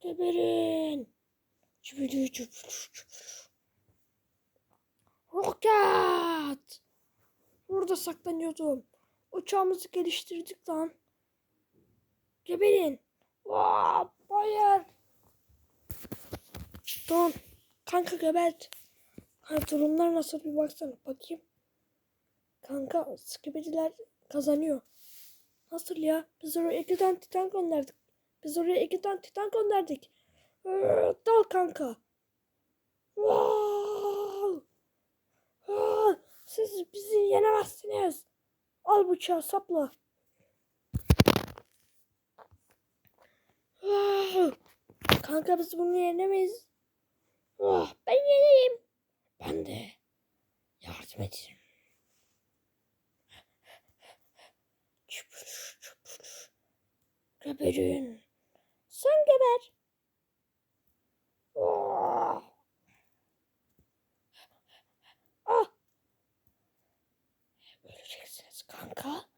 Geberin. Roket. Burada saklanıyordum. Uçağımızı geliştirdik lan. Geberin. Vaa, hayır. Don. Kanka gebert. Ha, durumlar nasıl bir baksana bakayım. Kanka skibediler kazanıyor. Nasıl ya? Biz oraya iki tane titan gönderdik. Biz oraya iki tane titan gönderdik. Ee, dal kanka. Wow! Siz bizi yenemezsiniz. Al bıçağı sapla. Kanka biz bunu yenemeyiz. Ah, ben yeneyim. Ben de yardım ederim. Çüpür, çüpür. Geberin. Sen geber. Ah. Ah. Öleceksiniz kanka.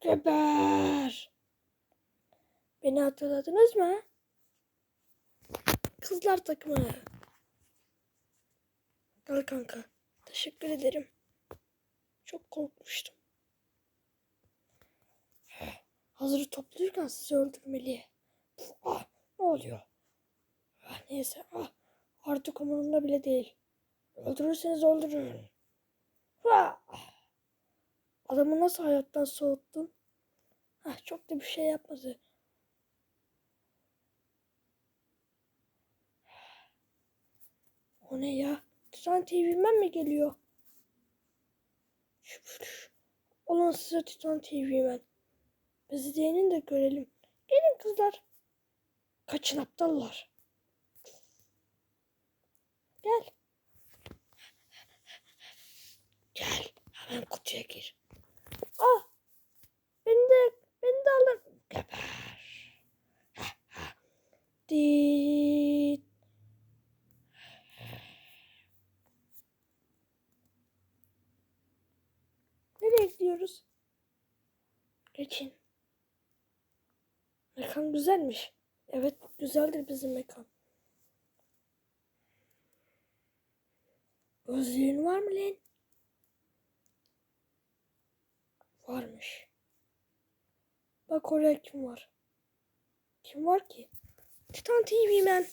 Geber. Beni hatırladınız mı? Kızlar takımı. Al kanka. Teşekkür ederim. Çok korkmuştum. Hazırı topluyorken sizi öldürmeli. Ah, ne oluyor? Ah, neyse. Ah, artık umurumda bile değil. Öldürürseniz öldürün. Ah. Adamı nasıl hayattan soğuttun? Ah, çok da bir şey yapmadı. O ne ya? Titan TV'men mi geliyor? Olun size Titan TV'men. Bizi diyenin de görelim. Gelin kızlar. Kaçın aptallar. Gel. Gel. Hemen kutuya gir. Ah. Beni de, beni de alın. Geber. Dit. Nereye gidiyoruz? Geçin. Mekan güzelmiş. Evet güzeldir bizim mekan. Gözlüğün var mı lan? Varmış. Bak oraya kim var? Kim var ki? Titan TV Man.